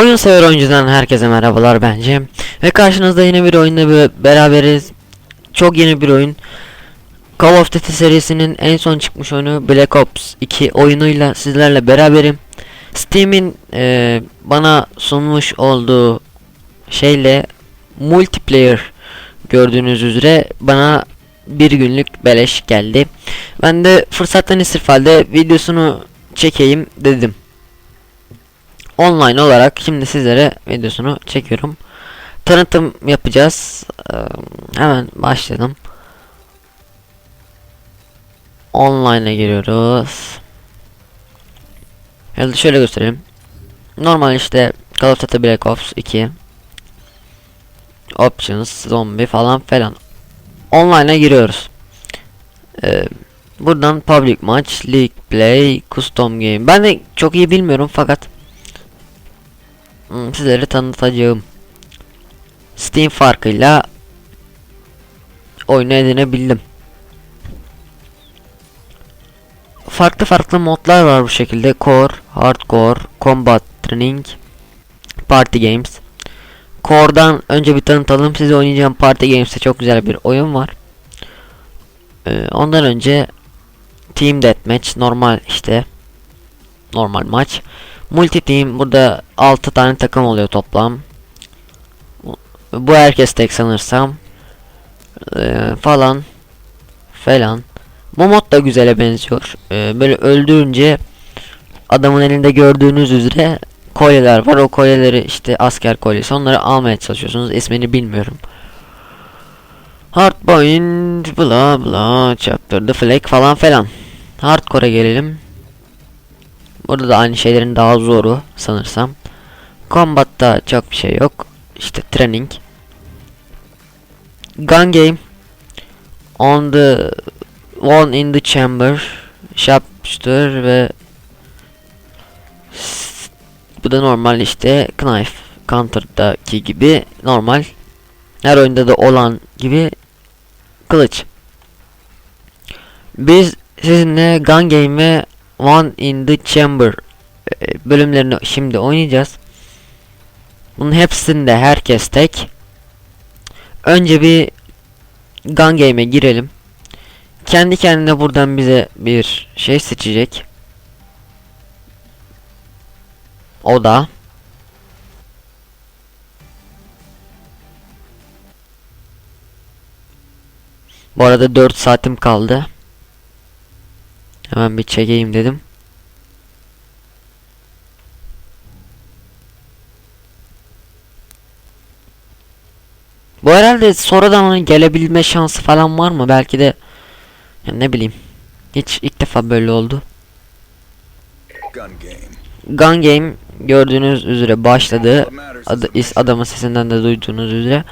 Oyun sever oyuncudan herkese merhabalar bence. Ve karşınızda yeni bir oyunda beraberiz. Çok yeni bir oyun. Call of Duty serisinin en son çıkmış oyunu Black Ops 2 oyunuyla sizlerle beraberim. Steam'in eee, bana sunmuş olduğu şeyle multiplayer gördüğünüz üzere bana bir günlük beleş geldi. Ben de fırsattan istifade videosunu çekeyim dedim online olarak şimdi sizlere videosunu çekiyorum. Tanıtım yapacağız. Ee, hemen başladım. Online'a giriyoruz. Ya şöyle göstereyim. Normal işte Call of Duty Black Ops 2 Options, Zombie falan filan. Online'a giriyoruz. Ee, buradan Public Match, League Play, Custom Game. Ben de çok iyi bilmiyorum fakat sizlere tanıtacağım. Steam farkıyla oyunu edinebildim. Farklı farklı modlar var bu şekilde. Core, Hardcore, Combat Training, Party Games. Core'dan önce bir tanıtalım. Size oynayacağım Party Games'te çok güzel bir oyun var. Ee, ondan önce Team Deathmatch normal işte normal maç. Multi team burada 6 tane takım oluyor toplam. Bu herkes tek sanırsam. Ee, falan falan. Bu mod da güzele benziyor. Ee, böyle öldürünce adamın elinde gördüğünüz üzere kolyeler var. O kolyeleri işte asker kolyesi. Onları almaya çalışıyorsunuz. İsmini bilmiyorum. Hardpoint bla bla chapter the flag falan falan. Hardcore'a gelelim. Burada da aynı şeylerin daha zoru sanırsam. Combat'ta çok bir şey yok. İşte training. Gun game. On the one in the chamber. Sharpshooter ve bu da normal işte knife. Counter'daki gibi normal. Her oyunda da olan gibi kılıç. Biz sizinle gun game ve One in the Chamber e, bölümlerini şimdi oynayacağız. Bunun hepsinde herkes tek. Önce bir Gun Game'e girelim. Kendi kendine buradan bize bir şey seçecek. O da Bu arada 4 saatim kaldı. Hemen bir çekeyim dedim. Bu herhalde sonradan onun gelebilme şansı falan var mı? Belki de ya ne bileyim. Hiç ilk defa böyle oldu. Gun game. Gun Game gördüğünüz üzere başladı. Adı, is, adamın sesinden de duyduğunuz üzere.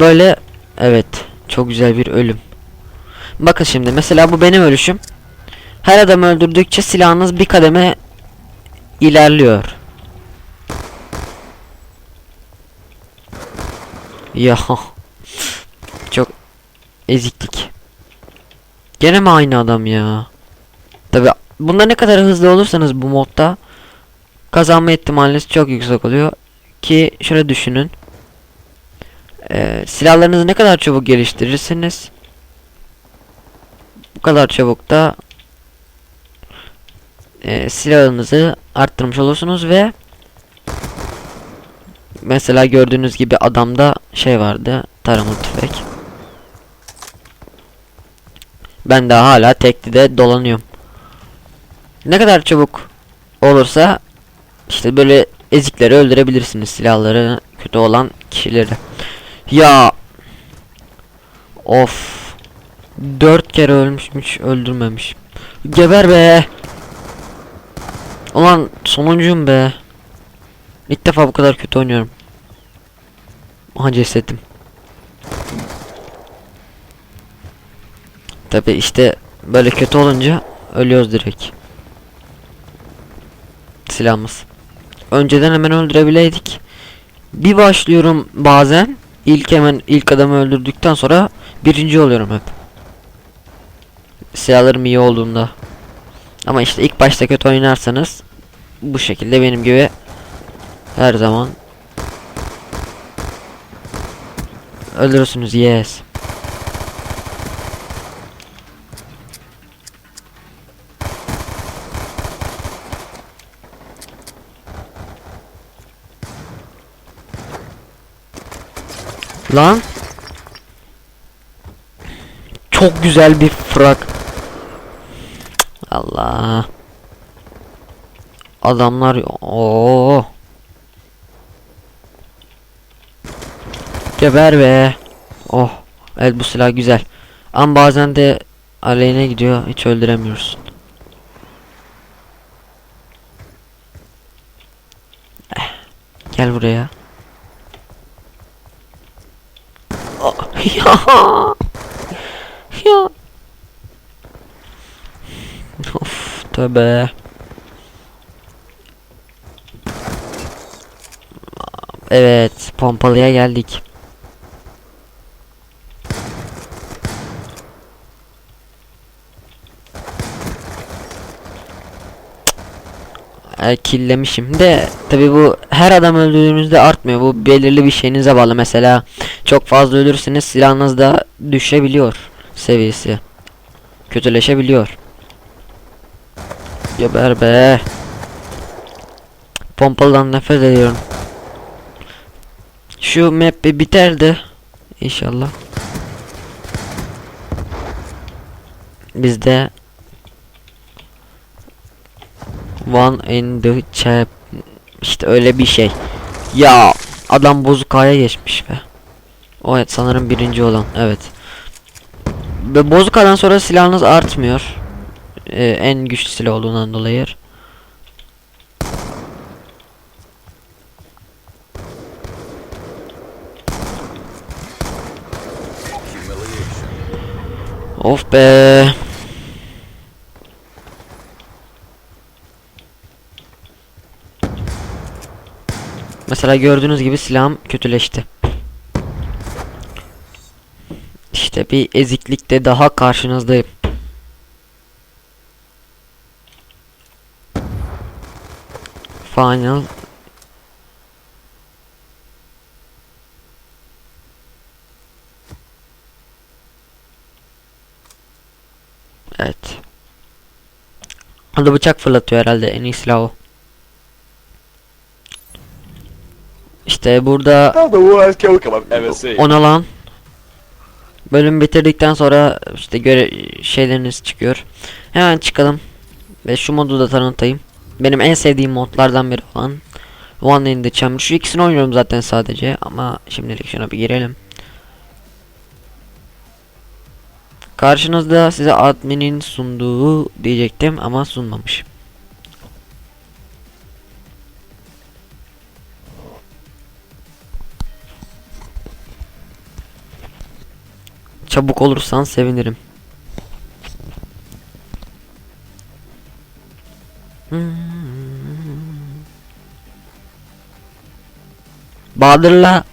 Böyle evet çok güzel bir ölüm. Bakın şimdi mesela bu benim ölüşüm. Her adamı öldürdükçe silahınız bir kademe ilerliyor. Ya çok eziklik. Gene mi aynı adam ya? Tabi bunda ne kadar hızlı olursanız bu modda kazanma ihtimaliniz çok yüksek oluyor. Ki şöyle düşünün. Ee, silahlarınızı ne kadar çabuk geliştirirsiniz bu kadar çabuk da e, silahınızı arttırmış olursunuz ve mesela gördüğünüz gibi adamda şey vardı taramalı tüfek. Ben daha hala tekli de dolanıyorum. Ne kadar çabuk olursa işte böyle ezikleri öldürebilirsiniz silahları kötü olan kişileri. Ya Of Dört kere ölmüşmüş öldürmemiş. Geber be. Ulan sonuncuyum be. İlk defa bu kadar kötü oynuyorum. Aha cesetim. Tabi işte böyle kötü olunca ölüyoruz direkt. Silahımız. Önceden hemen öldürebileydik. Bir başlıyorum bazen. İlk hemen ilk adamı öldürdükten sonra birinci oluyorum hep silahlarım iyi olduğunda. Ama işte ilk başta kötü oynarsanız bu şekilde benim gibi Her zaman. Ölürsünüz yes. Lan. Çok güzel bir frak. Allah. Adamlar o. Geber be. Oh. Evet bu silah güzel. Ama bazen de aleyhine gidiyor. Hiç öldüremiyorsun. Eh, Gel buraya. Oh, ya. Ya. Of tövbe. Evet, pompalıya geldik. E, killemişim. De tabi bu her adam öldürdüğünüzde artmıyor. Bu belirli bir şeyinize bağlı. Mesela çok fazla ölürseniz silahınız da düşebiliyor seviyesi. Kötüleşebiliyor geber be pompalıdan nefret ediyorum şu map biterdi inşallah bizde One in the chap işte öyle bir şey. Ya adam bozukaya geçmiş be. O evet sanırım birinci olan evet. Ve bozukadan sonra silahınız artmıyor. Ee, en güçlü silah olduğundan dolayı. Of be. Mesela gördüğünüz gibi silahım kötüleşti. İşte bir eziklikte daha karşınızdayım. Final Evet. Hadi bıçak fırlatıyor herhalde en iyi silah o. İşte burada the worst kill cam I've ever seen. ona lan. Bölüm bitirdikten sonra işte göre şeyleriniz çıkıyor. Hemen çıkalım. Ve şu modu da tanıtayım. Benim en sevdiğim modlardan biri olan One in the Chamber. Şu ikisini oynuyorum zaten sadece ama şimdilik şuna bir girelim. Karşınızda size adminin sunduğu diyecektim ama sunmamış. Çabuk olursan sevinirim. Bahadır'la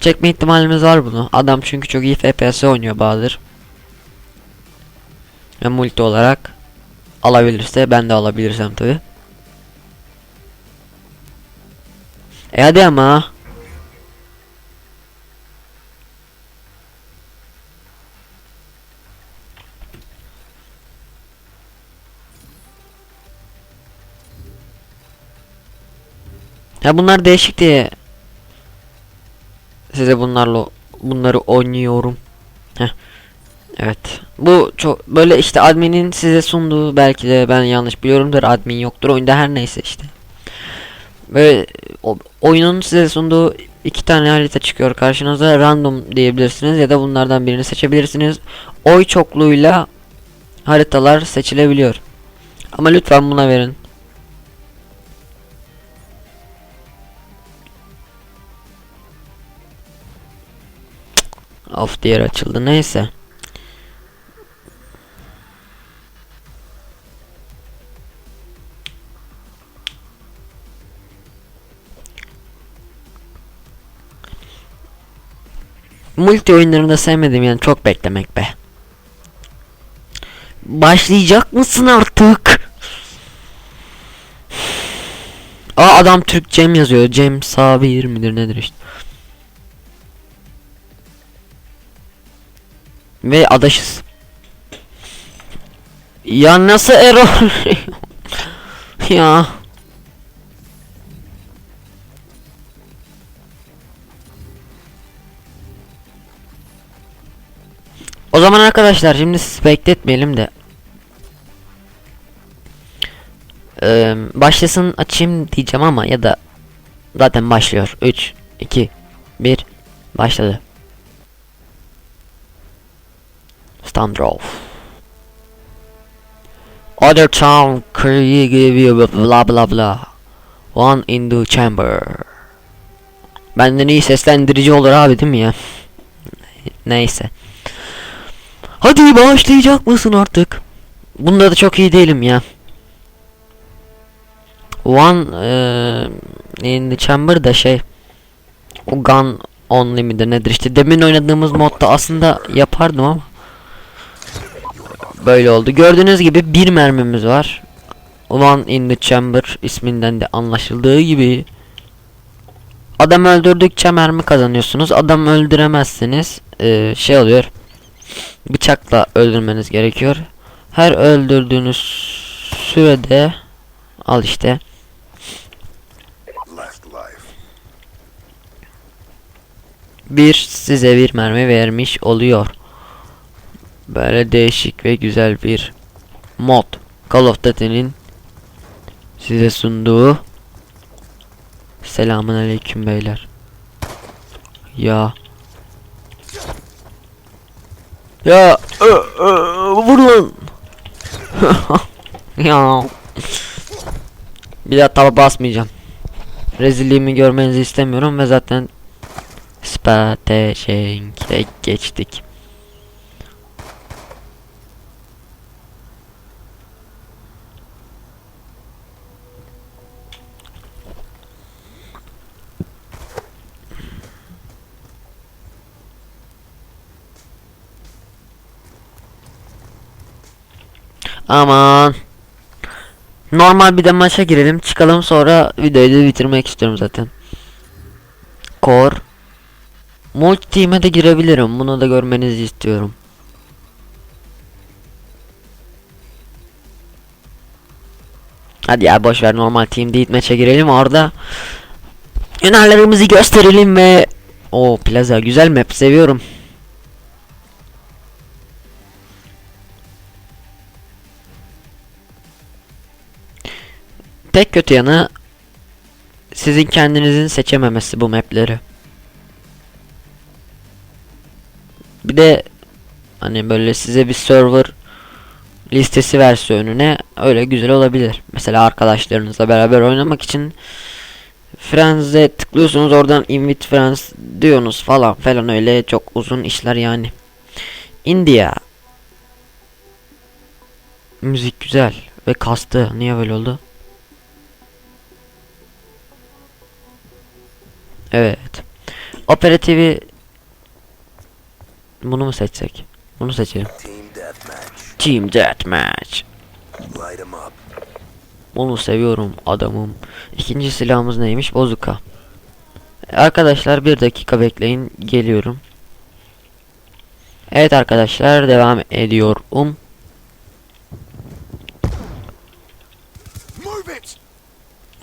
çekme ihtimalimiz var bunu. Adam çünkü çok iyi FPS oynuyor Bahadır. Ve multi olarak alabilirse ben de alabilirsem tabi. E hadi ama. Ya bunlar değişik diye size bunlarla bunları oynuyorum. Heh. Evet. Bu çok böyle işte adminin size sunduğu belki de ben yanlış biliyorumdur admin yoktur oyunda her neyse işte. Böyle o, oyunun size sunduğu iki tane harita çıkıyor karşınıza random diyebilirsiniz ya da bunlardan birini seçebilirsiniz. Oy çokluğuyla haritalar seçilebiliyor. Ama lütfen buna verin. Of diğer açıldı neyse. Multi oyunlarında sevmedim yani çok beklemek be. Başlayacak mısın artık? Aa adam Türk Cem yazıyor. Cem Sabir midir nedir işte. Ve adaşız. Ya nasıl error? ya. O zaman arkadaşlar şimdi sizi bekletmeyelim de. Ee, başlasın açayım diyeceğim ama ya da zaten başlıyor. 3 2 1 başladı. Standoff. Other town can give you blah blah blah. One in the chamber. Benden iyi seslendirici olur abi değil mi ya? Neyse. Hadi başlayacak mısın artık? Bunda da çok iyi değilim ya. One eee, in the chamber da şey o gun only midir nedir işte demin oynadığımız modda aslında yapardım ama böyle oldu. Gördüğünüz gibi bir mermimiz var. One in the chamber isminden de anlaşıldığı gibi Adam öldürdükçe mermi kazanıyorsunuz. Adam öldüremezsiniz. eee, şey oluyor. Bıçakla öldürmeniz gerekiyor. Her öldürdüğünüz sürede al işte bir size bir mermi vermiş oluyor. Böyle değişik ve güzel bir mod. Call of Duty'nin size sunduğu Selamun aleyküm beyler. Ya. Ya ö, ö, vur lan. ya. Bir daha taba basmayacağım. Rezilliğimi görmenizi istemiyorum ve zaten Spateşenk'e geçtik. Aman. Normal bir de maça girelim çıkalım sonra videoyu da bitirmek istiyorum zaten. Core Multi team'e de girebilirim. Bunu da görmenizi istiyorum. Hadi ya boş ver normal team değil maça girelim orada Yunarlarımızı gösterelim ve o plaza güzel map seviyorum. Tek kötü yanı sizin kendinizin seçememesi bu mapleri. Bir de hani böyle size bir server listesi verse önüne öyle güzel olabilir. Mesela arkadaşlarınızla beraber oynamak için Friends'e tıklıyorsunuz oradan invite friends diyorsunuz falan falan öyle çok uzun işler yani. India Müzik güzel ve kastı. Niye böyle oldu? Evet. Operativi bunu mu seçsek? Bunu seçelim. Team deathmatch. Onu seviyorum adamım. İkinci silahımız neymiş? Bozuka. Arkadaşlar bir dakika bekleyin. Geliyorum. Evet arkadaşlar devam ediyorum. Move it!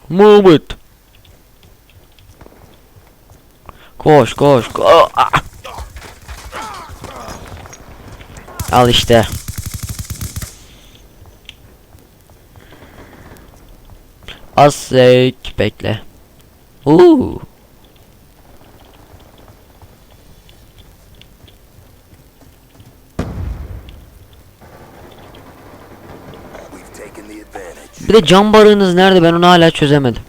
Move it. Koş koş. ko- Ah! Al işte. Asek bekle. Uuu. Bir de cam barığınız nerede ben onu hala çözemedim.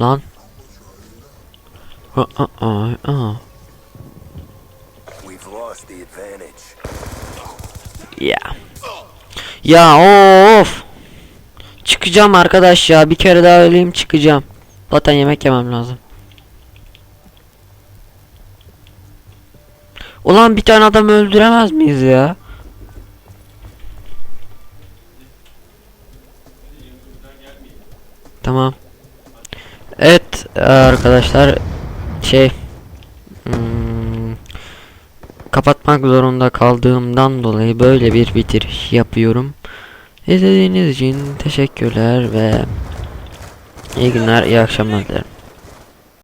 Lan. We've lost the advantage. Ya. Ya of. Çıkacağım arkadaş ya. Bir kere daha öleyim çıkacağım. Zaten yemek yemem lazım. Ulan bir tane adam öldüremez miyiz ya? Tamam. arkadaşlar şey hmm, kapatmak zorunda kaldığımdan dolayı böyle bir bitiriş yapıyorum. İzlediğiniz için teşekkürler ve iyi günler, iyi akşamlar dilerim.